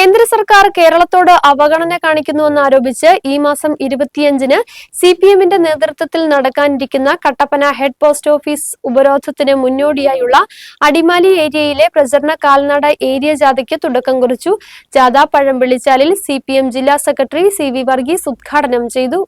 കേന്ദ്ര സർക്കാർ കേരളത്തോട് അവഗണന കാണിക്കുന്നുവെന്ന് ആരോപിച്ച് ഈ മാസം ഇരുപത്തിയഞ്ചിന് സി പി എമ്മിന്റെ നേതൃത്വത്തിൽ നടക്കാനിരിക്കുന്ന കട്ടപ്പന ഹെഡ് പോസ്റ്റ് ഓഫീസ് ഉപരോധത്തിന് മുന്നോടിയായുള്ള അടിമാലി ഏരിയയിലെ പ്രചരണ കാൽനട ഏരിയ ജാഥയ്ക്ക് തുടക്കം കുറിച്ചു. ജാഥ പഴംപിള്ളിച്ചാലിൽ സി ജില്ലാ സെക്രട്ടറി സി വി വർഗീസ് ഉദ്ഘാടനം ചെയ്തു.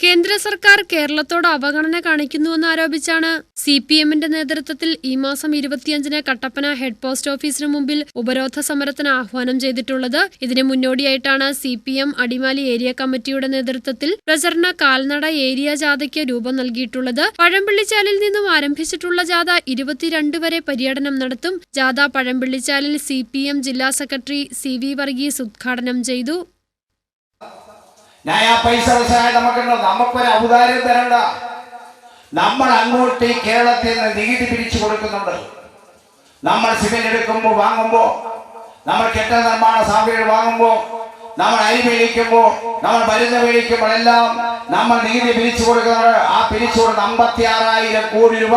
കേന്ദ്ര സർക്കാർ കേരളത്തോട് അവഗണന കാണിക്കുന്നുവെന്ന് ആരോപിച്ചാണ് സി പി എമ്മിന്റെ നേതൃത്വത്തിൽ ഈ മാസം ഇരുപത്തിയഞ്ചിന് കട്ടപ്പന ഹെഡ് പോസ്റ്റ് ഓഫീസിന് മുമ്പിൽ ഉപരോധ സമരത്തിന് ആഹ്വാനം ചെയ്തിട്ടുള്ളത്. ഇതിന് മുന്നോടിയായിട്ടാണ് C P M Adimali area കമ്മിറ്റിയുടെ നേതൃത്വത്തിൽ പ്രചരണ കാൽനട ഏരിയ ജാഥയ്ക്ക് രൂപം നൽകിയിട്ടുള്ളത്. പഴംപിള്ളിച്ചാലിൽ നിന്നും ആരംഭിച്ചിട്ടുള്ള ജാഥ ഇരുപത്തിരണ്ട് വരെ പര്യടനം നടത്തും. ജാഥ പഴംപിള്ളിച്ചാലിൽ സി പി എം ജില്ലാ സെക്രട്ടറി സി വി വർഗീസ് ഉദ്ഘാടനം ചെയ്തു. ഞാൻ ആ പൈസ അവസാനം നമുക്കുണ്ടോ. നമുക്കൊരു ഔദാര്യം തരണ്ട. നമ്മൾ അങ്ങോട്ട് ഈ കേരളത്തിൽ നിന്ന് നികുതി പിരിച്ചു കൊടുക്കുന്നുണ്ട്. നമ്മൾ സിമെന്റ് എടുക്കുമ്പോൾ വാങ്ങുമ്പോൾ നമ്മൾ കെട്ടിട നിർമ്മാണ സാമഗ്രികൾ വാങ്ങുമ്പോൾ നമ്മൾ അരി മേടിക്കുമ്പോൾ നമ്മൾ മരുന്ന് മേടിക്കുമ്പോൾ എല്ലാം നമ്മൾ നികുതി പിരിച്ചു കൊടുക്കുന്നത് ആ പിരിച്ചു കൊടുക്കുന്ന അമ്പത്തി ആറായിരം കോടി രൂപ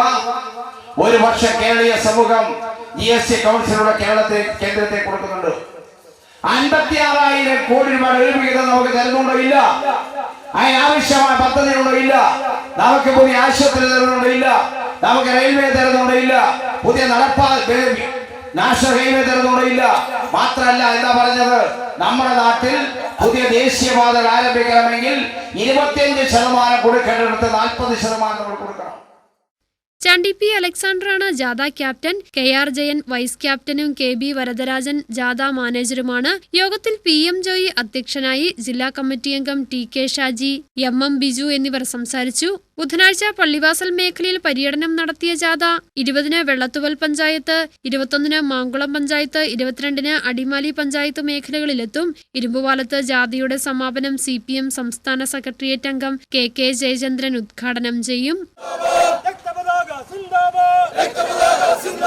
ഒരു വർഷം കേരളീയ സമൂഹം ജി എസ് ടി കൗൺസിലൂടെ കേരളത്തിൽ കേന്ദ്രത്തെ കൊടുക്കുന്നുണ്ട്. അൻപത്തി ആറായിരം കോടി രൂപ വിഹിതം നമുക്ക് തരുന്നുണ്ടോ ഇല്ല? അതിനാവശ്യമായ പദ്ധതികളുണ്ടോ ഇല്ല? നമുക്ക് പുതിയ ആശുപത്രി തരുന്നുണ്ടോ ഇല്ല? നമുക്ക് റെയിൽവേ തരുന്നുണ്ടോ ഇല്ല? പുതിയ നടപ്പാ നാഷണൽ ഹൈവേ തരുന്നുണ്ടോ ഇല്ല? മാത്രമല്ല എന്താ പറഞ്ഞത്? നമ്മുടെ നാട്ടിൽ പുതിയ ദേശീയപാതകൾ ആരംഭിക്കണമെങ്കിൽ ഇരുപത്തിയഞ്ച് ശതമാനം കൊടുക്കേണ്ടടുത്ത് നാൽപ്പത് ശതമാനം കൊടുക്കണം. ചാണ്ടി പി അലക്സാണ്ടറാണ് ജാഥ captain K R Jayan vice ക്യാപ്റ്റനും കെ ബി വരദരാജൻ ജാഥ മാനേജറുമാണ് യോഗത്തിൽ പി എം ജോയി അധ്യക്ഷനായി ജില്ലാ കമ്മിറ്റി അംഗം T K Shaji M M Biju എന്നിവർ സംസാരിച്ചു. ബുധനാഴ്ച പള്ളിവാസൽ മേഖലയിൽ പര്യടനം നടത്തിയ ജാഥ ഇരുപതിന് വെള്ളത്തുവൽ പഞ്ചായത്ത് ഇരുപത്തൊന്നിന് മാങ്കുളം പഞ്ചായത്ത് ഇരുപത്തിരണ്ടിന് അടിമാലി പഞ്ചായത്ത് മേഖലകളിലെത്തും. ഇരുമ്പുപാലത്ത് ജാഥയുടെ സമാപനം സി സംസ്ഥാന സെക്രട്ടേറിയറ്റ് അംഗം കെ കെ ജയചന്ദ്രൻ ഉദ്ഘാടനം ചെയ്യും.